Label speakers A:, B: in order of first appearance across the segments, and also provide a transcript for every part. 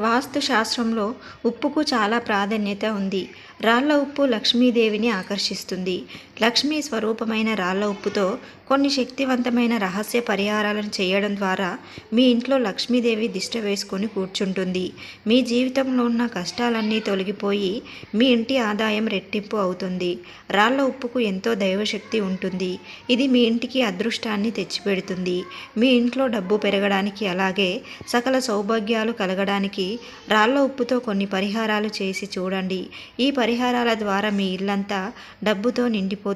A: వాస్తు శాస్త్రంలో ఉప్పుకు చాలా ప్రాధాన్యత ఉంది. రాళ్ళ ఉప్పు లక్ష్మీదేవిని ఆకర్షిస్తుంది. లక్ష్మీ స్వరూపమైన రాళ్ళ ఉప్పుతో కొన్ని శక్తివంతమైన రహస్య పరిహారాలను చేయడం ద్వారా మీ ఇంట్లో లక్ష్మీదేవి దిష్ట వేసుకొని కూర్చుంటుంది. మీ జీవితంలో ఉన్న కష్టాలన్నీ తొలగిపోయి మీ ఇంటి ఆదాయం రెట్టింపు అవుతుంది. రాళ్ళ ఉప్పుకు ఎంతో దైవశక్తి ఉంటుంది. ఇది మీ ఇంటికి అదృష్టాన్ని తెచ్చిపెడుతుంది. మీ ఇంట్లో డబ్బు పెరగడానికి అలాగే సకల సౌభాగ్యాలు కలగడానికి రాళ్ళ ఉప్పుతో కొన్ని పరిహారాలు చేసి చూడండి. ఈ పరిహారాల ద్వారా మీ ఇల్లంతా డబ్బుతో నిండిపోతుంది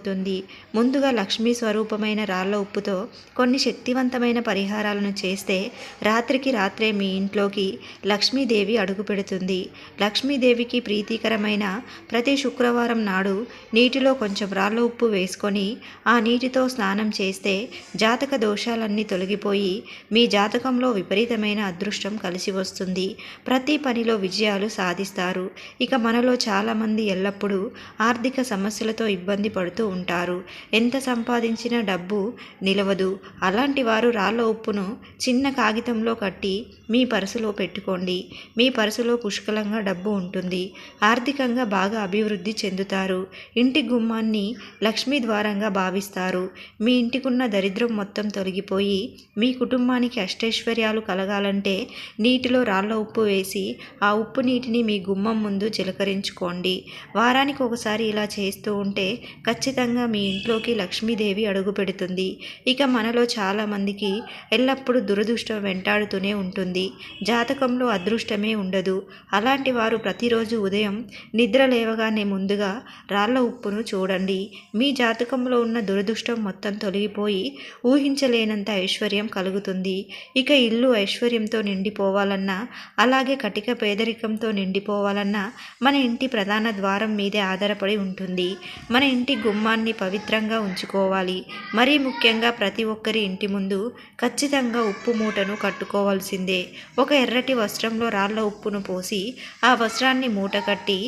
A: ముందుగా లక్ష్మీ స్వరూపమైన రాళ్ళ ఉప్పుతో కొన్ని శక్తివంతమైన పరిహారాలను చేస్తే రాత్రికి రాత్రే మీ ఇంట్లోకి లక్ష్మీదేవి అడుగుపెడుతుంది లక్ష్మీదేవికి ప్రీతికరమైన ప్రతి శుక్రవారం నాడు నీటిలో కొంచెం రాళ్ళ ఉప్పు వేసుకొని ఆ నీటితో స్నానం చేస్తే జాతక దోషాలన్నీ తొలగిపోయి మీ జాతకంలో విపరీతమైన అదృష్టం కలిసి వస్తుంది. ప్రతి పనిలో విజయాలు సాధిస్తారు. ఇక మనలో చాలామంది ఎల్లప్పుడూ ఆర్థిక సమస్యలతో ఇబ్బంది పడుతూ ఉంటారు. ఎంత సంపాదించిన డబ్బు నిలవదు. అలాంటి వారు రాళ్ళ ఉప్పును చిన్న కాగితంలో కట్టి మీ పర్సులో పెట్టుకోండి. మీ పర్సులో పుష్కలంగా డబ్బు ఉంటుంది. ఆర్థికంగా బాగా అభివృద్ధి చెందుతారు. ఇంటి గుమ్మాన్ని లక్ష్మీ ద్వారంగా భావిస్తారు. మీ ఇంటికున్న దరిద్రం మొత్తం తొలగిపోయి మీ కుటుంబానికి అష్టైశ్వర్యాలు కలగాలంటే నీటిలో రాళ్ళ ఉప్పు వేసి ఆ ఉప్పు నీటిని మీ గుమ్మం ముందు చిలకరించుకోండి. వారానికి ఒకసారి ఇలా చేస్తూ ఉంటే ఖచ్చితంగా ఖచ్చితంగా మీ ఇంట్లోకి లక్ష్మీదేవి అడుగు పెడుతుంది. ఇక మనలో చాలామందికి ఎల్లప్పుడూ దురదృష్టం వెంటాడుతూనే ఉంటుంది. జాతకంలో అదృష్టమే ఉండదు. అలాంటి వారు ప్రతిరోజు ఉదయం నిద్ర లేవగానే ముందుగా రాళ్ళ ఉప్పును చూడండి. మీ జాతకంలో ఉన్న దురదృష్టం మొత్తం తొలగిపోయి ఊహించలేనంత ఐశ్వర్యం కలుగుతుంది. ఇక ఇల్లు ఐశ్వర్యంతో నిండిపోవాలన్నా అలాగే కటిక పేదరికంతో నిండిపోవాలన్నా మన ఇంటి ప్రధాన ద్వారం మీదే ఆధారపడి ఉంటుంది. మన ఇంటి గుమ్మాన్ని పవిత్రంగా ఉంచుకోవాలి. మరీ ముఖ్యంగా ప్రతి ఒక్కరి ఇంటి ముందు ఖచ్చితంగా ఉప్పు మూటను కట్టుకోవాల్సిందే. ఒక ఎర్రటి వస్త్రంలో రాళ్ళ ఉప్పును పోసి ఆ వస్త్రాన్ని మూట కట్టి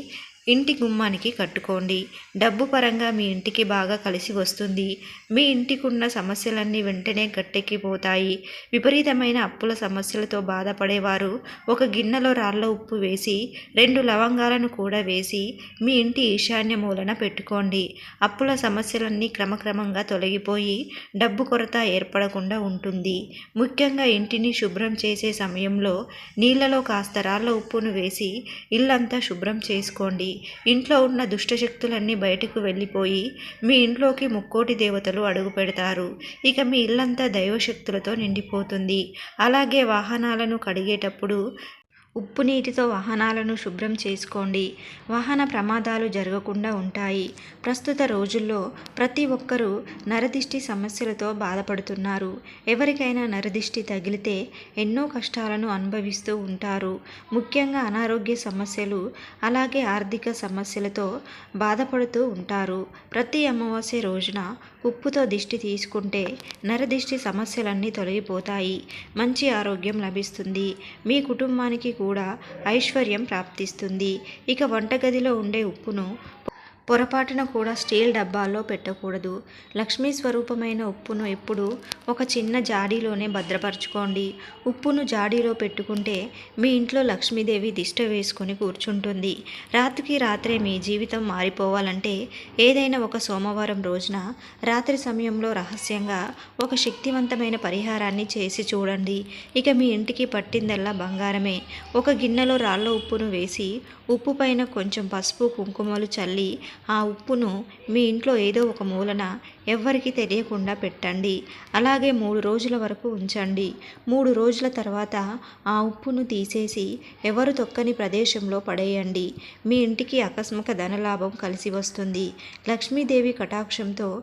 A: ఇంటి గుమ్మానికి కట్టుకోండి. డబ్బు పరంగా మీ ఇంటికి బాగా కలిసి వస్తుంది. మీ ఇంటికున్న సమస్యలన్నీ వెంటనే గట్టెక్కిపోతాయి. విపరీతమైన అప్పుల సమస్యలతో బాధపడేవారు ఒక గిన్నెలో రాళ్ళ ఉప్పు వేసి రెండు లవంగాలను కూడా వేసి మీ ఇంటి ఈశాన్య మూలన పెట్టుకోండి. అప్పుల సమస్యలన్నీ క్రమక్రమంగా తొలగిపోయి డబ్బు కొరత ఏర్పడకుండా ఉంటుంది. ముఖ్యంగా ఇంటిని శుభ్రం చేసే సమయంలో నీళ్ళలో కాస్త రాళ్ళ ఉప్పును వేసి ఇల్లంతా శుభ్రం చేసుకోండి. ఇంట్లో ఉన్న దుష్టశక్తులన్నీ బయటకు వెళ్ళిపోయి మీ ఇంట్లోకి ముక్కోటి దేవతలు అడుగు పెడతారు. ఇక మీ ఇల్లంతా దైవశక్తులతో నిండిపోతుంది. అలాగే వాహనాలను కడిగేటప్పుడు ఉప్పు నీటితో వాహనాలను శుభ్రం చేసుకోండి. వాహన ప్రమాదాలు జరగకుండా ఉంటాయి. ప్రస్తుత రోజుల్లో ప్రతి ఒక్కరూ నరదిష్టి సమస్యలతో బాధపడుతున్నారు. ఎవరికైనా నరదిష్టి తగిలితే ఎన్నో కష్టాలను అనుభవిస్తూ ఉంటారు. ముఖ్యంగా అనారోగ్య సమస్యలు అలాగే ఆర్థిక సమస్యలతో బాధపడుతూ ఉంటారు. ప్రతి అమావాస్య రోజున ఉప్పుతో దిష్టి తీసుకుంటే నరదిష్టి సమస్యలన్నీ తొలగిపోతాయి. మంచి ఆరోగ్యం లభిస్తుంది. మీ కుటుంబానికి కూడా కూడా ఐశ్వర్యం ప్రాప్తిస్తుంది. ఇక వంటగదిలో ఉండే ఉప్పును పొరపాటున కూడా స్టీల్ డబ్బాల్లో పెట్టకూడదు. లక్ష్మీ స్వరూపమైన ఉప్పును ఎప్పుడు ఒక చిన్న జాడీలోనే భద్రపరచుకోండి. ఉప్పును జాడీలో పెట్టుకుంటే మీ ఇంట్లో లక్ష్మీదేవి దిష్ట వేసుకుని కూర్చుంటుంది. రాత్రికి రాత్రే మీ జీవితం మారిపోవాలంటే ఏదైనా ఒక సోమవారం రోజున రాత్రి సమయంలో రహస్యంగా ఒక శక్తివంతమైన పరిహారాన్ని చేసి చూడండి. ఇక మీ ఇంటికి పట్టిందల్లా బంగారమే. ఒక గిన్నెలో రాళ్ళ ఉప్పును వేసి ఉప్పు పైన కొంచెం పసుపు కుంకుమలు చల్లి ఆ ఉప్పును మీ ఇంట్లో ఏదో ఒక మూలన ఎవ్వరికీ తెలియకుండా పెట్టండి. అలాగే మూడు రోజుల వరకు ఉంచండి. మూడు రోజుల తర్వాత ఆ ఉప్పును తీసేసి ఎవరు తొక్కని ప్రదేశంలో పడేయండి. మీ ఇంటికి ఆకస్మిక ధనలాభం కలిసి వస్తుంది. లక్ష్మీదేవి కటాక్షంతో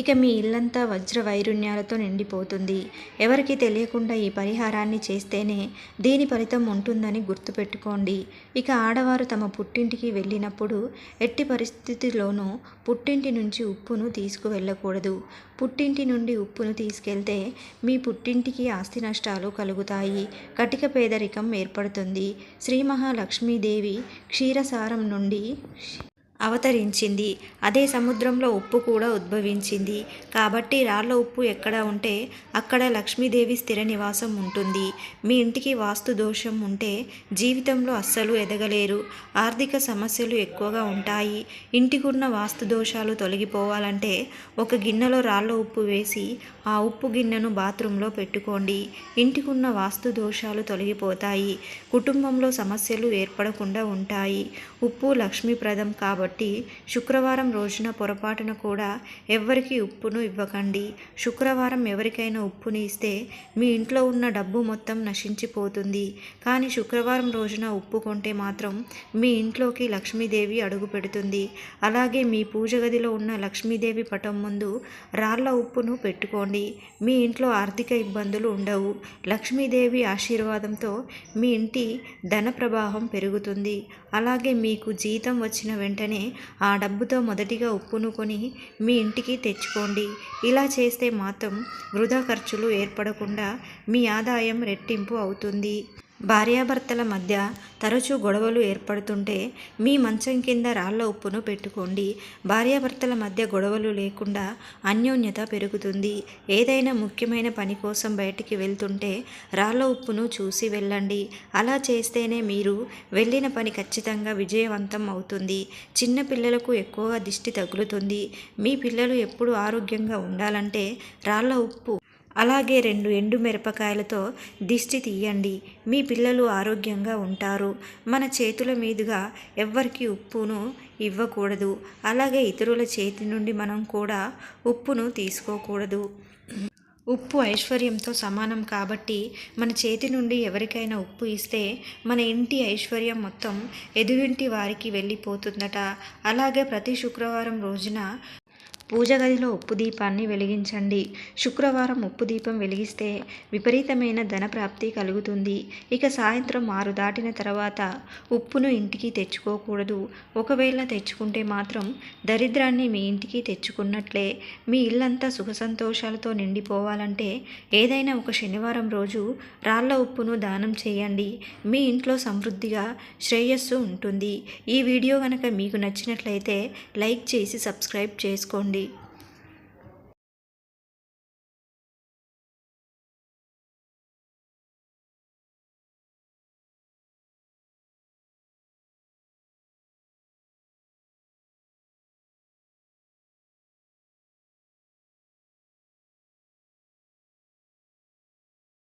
A: ఇక మీ ఇల్లంతా వజ్ర వైరుణ్యాలతో నిండిపోతుంది. ఎవరికి తెలియకుండా ఈ పరిహారాన్ని చేస్తేనే దీని ఫలితం ఉంటుందని గుర్తుపెట్టుకోండి. ఇక ఆడవారు తమ పుట్టింటికి వెళ్ళినప్పుడు ఎట్టి పరిస్థితిలోనూ పుట్టింటి నుంచి ఉప్పును తీసుకువెళ్ళకూడదు. పుట్టింటి నుండి ఉప్పును తీసుకెళ్తే మీ పుట్టింటికి ఆస్తి నష్టాలు కలుగుతాయి. కటిక పేదరికం ఏర్పడుతుంది. శ్రీ మహాలక్ష్మీదేవి క్షీరసారం నుండి అవతరించింది. అదే సముద్రంలో ఉప్పు కూడా ఉద్భవించింది. కాబట్టి రాళ్ళ ఉప్పు ఎక్కడ ఉంటే అక్కడ లక్ష్మీదేవి స్థిర నివాసం ఉంటుంది. మీ ఇంటికి వాస్తు దోషం ఉంటే జీవితంలో అస్సలు ఎదగలేరు. ఆర్థిక సమస్యలు ఎక్కువగా ఉంటాయి. ఇంటికున్న వాస్తు దోషాలు తొలగిపోవాలంటే ఒక గిన్నెలో రాళ్ళ ఉప్పు వేసి ఆ ఉప్పు గిన్నెను బాత్రూంలో పెట్టుకోండి. ఇంటికున్న వాస్తు దోషాలు తొలగిపోతాయి. కుటుంబంలో సమస్యలు ఏర్పడకుండా ఉంటాయి. ఉప్పు లక్ష్మీప్రదం కాబట్టి కాబట్టి శుక్రవారం రోజున పొరపాటున కూడా ఎవ్వరికి ఉప్పును ఇవ్వకండి. శుక్రవారం ఎవరికైనా ఉప్పుని ఇస్తే మీ ఇంట్లో ఉన్న డబ్బు మొత్తం నశించిపోతుంది. కానీ శుక్రవారం రోజున ఉప్పు కొంటే మాత్రం మీ ఇంట్లోకి లక్ష్మీదేవి అడుగు పెడుతుంది. అలాగే మీ పూజ గదిలో ఉన్న లక్ష్మీదేవి పటం ముందు రాళ్ళ ఉప్పును పెట్టుకోండి. మీ ఇంట్లో ఆర్థిక ఇబ్బందులు ఉండవు. లక్ష్మీదేవి ఆశీర్వాదంతో మీ ఇంటి ధన ప్రవాహం పెరుగుతుంది. అలాగే మీకు జీతం వచ్చిన వెంటనే ఆ డబ్బుతో మొదటిగా ఉప్పును కొని మీ ఇంటికి తెచ్చుకోండి. ఇలా చేస్తే మాత్రం వృధా ఖర్చులు ఏర్పడకుండా మీ ఆదాయం రెట్టింపు అవుతుంది. భార్యాభర్తల మధ్య తరచూ గొడవలు ఏర్పడుతుంటే మీ మంచం కింద రాళ్ళ ఉప్పును పెట్టుకోండి. భార్యాభర్తల మధ్య గొడవలు లేకుండా అన్యోన్యత పెరుగుతుంది. ఏదైనా ముఖ్యమైన పని కోసం బయటికి వెళ్తుంటే రాళ్ళ ఉప్పును చూసి వెళ్ళండి. అలా చేస్తేనే మీరు వెళ్ళిన పని ఖచ్చితంగా విజయవంతం అవుతుంది. చిన్న పిల్లలకు ఎక్కువగా దిష్టి తగులుతుంది. మీ పిల్లలు ఎప్పుడు ఆరోగ్యంగా ఉండాలంటే రాళ్ళ ఉప్పు అలాగే రెండు ఎండు మిరపకాయలతో దిష్టి తీయండి. మీ పిల్లలు ఆరోగ్యంగా ఉంటారు. మన చేతుల మీదుగా ఎవ్వరికి ఉప్పును ఇవ్వకూడదు. అలాగే ఇతరుల చేతి నుండి మనం కూడా ఉప్పును తీసుకోకూడదు. ఉప్పు ఐశ్వర్యంతో సమానం కాబట్టి మన చేతి నుండి ఎవరికైనా ఉప్పు ఇస్తే మన ఇంటి ఐశ్వర్యం మొత్తం ఎదురింటి వారికి వెళ్ళిపోతుందట. అలాగే ప్రతి శుక్రవారం రోజున పూజ గదిలో ఉప్పు దీపాన్ని వెలిగించండి. శుక్రవారం ఉప్పు దీపం వెలిగిస్తే విపరీతమైన ధన ప్రాప్తి కలుగుతుంది. ఇక సాయంత్రం ఆరు దాటిన తర్వాత ఉప్పును ఇంటికి తెచ్చుకోకూడదు. ఒకవేళ తెచ్చుకుంటే మాత్రం దరిద్రాన్ని మీ ఇంటికి తెచ్చుకున్నట్లే. మీ ఇల్లంతా సుఖ సంతోషాలతో నిండిపోవాలంటే ఏదైనా ఒక శనివారం రోజు రాళ్ళ ఉప్పును దానం చేయండి. మీ ఇంట్లో సమృద్ధిగా శ్రేయస్సు ఉంటుంది. ఈ వీడియో కనుక మీకు నచ్చినట్లయితే లైక్ చేసి సబ్స్క్రైబ్ చేసుకోండి.